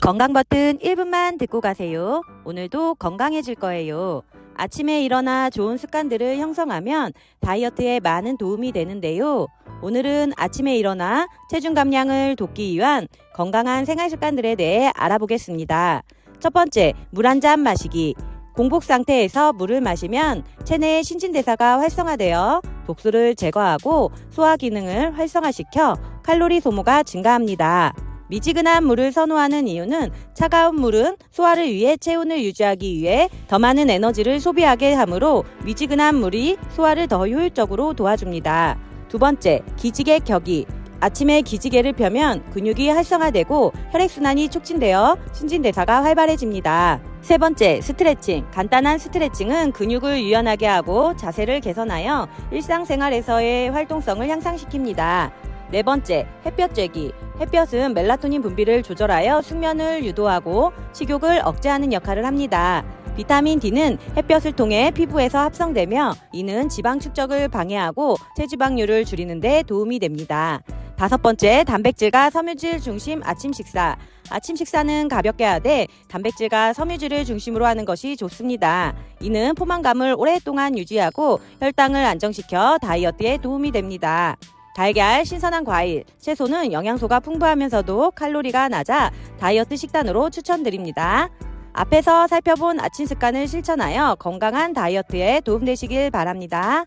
건강 버튼 1분만 듣고 가세요. 오늘도 건강해질 거예요. 아침에 일어나 좋은 습관들을 형성하면 다이어트에 많은 도움이 되는데요. 오늘은 아침에 일어나 체중 감량을 돕기 위한 건강한 생활 습관들에 대해 알아보겠습니다. 첫 번째, 물 한 잔 마시기. 공복 상태에서 물을 마시면 체내의 신진대사가 활성화되어 독소를 제거하고 소화 기능을 활성화시켜 칼로리 소모가 증가합니다. 미지근한 물을 선호하는 이유는 차가운 물은 소화를 위해 체온을 유지하기 위해 더 많은 에너지를 소비하게 하므로 미지근한 물이 소화를 더 효율적으로 도와줍니다. 두 번째, 기지개 켜기. 아침에 기지개를 펴면 근육이 활성화되고 혈액순환이 촉진되어 신진대사가 활발해집니다. 세 번째, 스트레칭. 간단한 스트레칭은 근육을 유연하게 하고 자세를 개선하여 일상생활에서의 활동성을 향상시킵니다. 네 번째, 햇볕 쬐기. 햇볕은 멜라토닌 분비를 조절하여 숙면을 유도하고 식욕을 억제하는 역할을 합니다. 비타민 D는 햇볕을 통해 피부에서 합성되며 이는 지방 축적을 방해하고 체지방률을 줄이는 데 도움이 됩니다. 다섯 번째, 단백질과 섬유질 중심 아침 식사. 아침 식사는 가볍게 하되 단백질과 섬유질을 중심으로 하는 것이 좋습니다. 이는 포만감을 오랫동안 유지하고 혈당을 안정시켜 다이어트에 도움이 됩니다. 달걀, 신선한 과일, 채소는 영양소가 풍부하면서도 칼로리가 낮아 다이어트 식단으로 추천드립니다. 앞에서 살펴본 아침 습관을 실천하여 건강한 다이어트에 도움되시길 바랍니다.